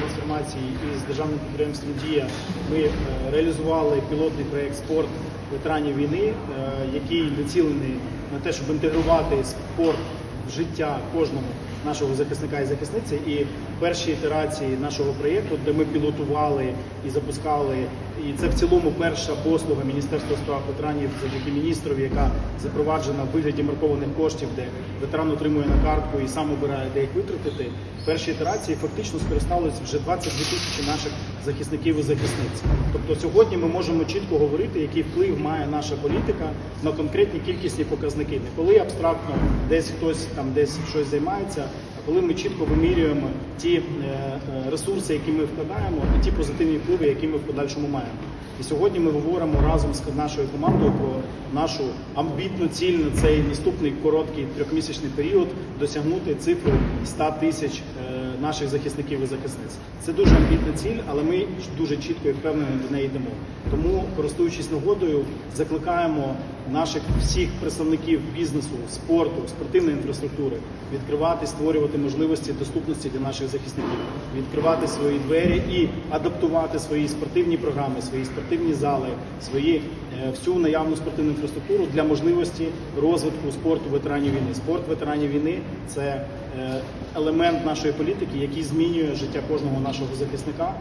трансформації і з державним підприємством Дія ми е, реалізували пілотний проєкт спорт ветеранів війни, е, який націлений на те, щоб інтегрувати спорт в життя кожного нашого захисника і захисниці. І перші ітерації нашого проєкту, де ми пілотували і запускали, і це в цілому перша послуга Міністерства справ ветеранів завдяки міністрові, яка запроваджена в вигляді маркованих коштів, де ветеран отримує на картку і сам обирає, де їх витратити. Перші ітерації фактично скористалось вже 22 тисячі наших захисників і захисниць. Тобто сьогодні ми можемо чітко говорити, який вплив має наша політика на конкретні кількісні показники. Не коли абстрактно десь хтось там десь щось займається, а коли ми чітко вимірюємо ті е, е, ресурси, які ми вкладаємо, і ті позитивні впливи, які ми в подальшому маємо. І сьогодні ми говоримо разом з нашою командою про нашу амбітну ціль на цей наступний короткий трьохмісячний період досягнути цифру 100 тисяч е, наших захисників і захисниць. Це дуже амбітна ціль, але ми дуже чітко і впевнено до неї йдемо. Тому, користуючись нагодою, закликаємо наших всіх представників бізнесу, спорту, спортивної інфраструктури відкривати, створювати можливості доступності для наших захисників, відкривати свої двері і адаптувати свої спортивні програми, свої спортивні зали, свої е, всю наявну спортивну інфраструктуру для можливості розвитку спорту ветеранів війни. Спорт ветеранів війни це е, елемент нашої політики, який змінює життя кожного нашого захисника.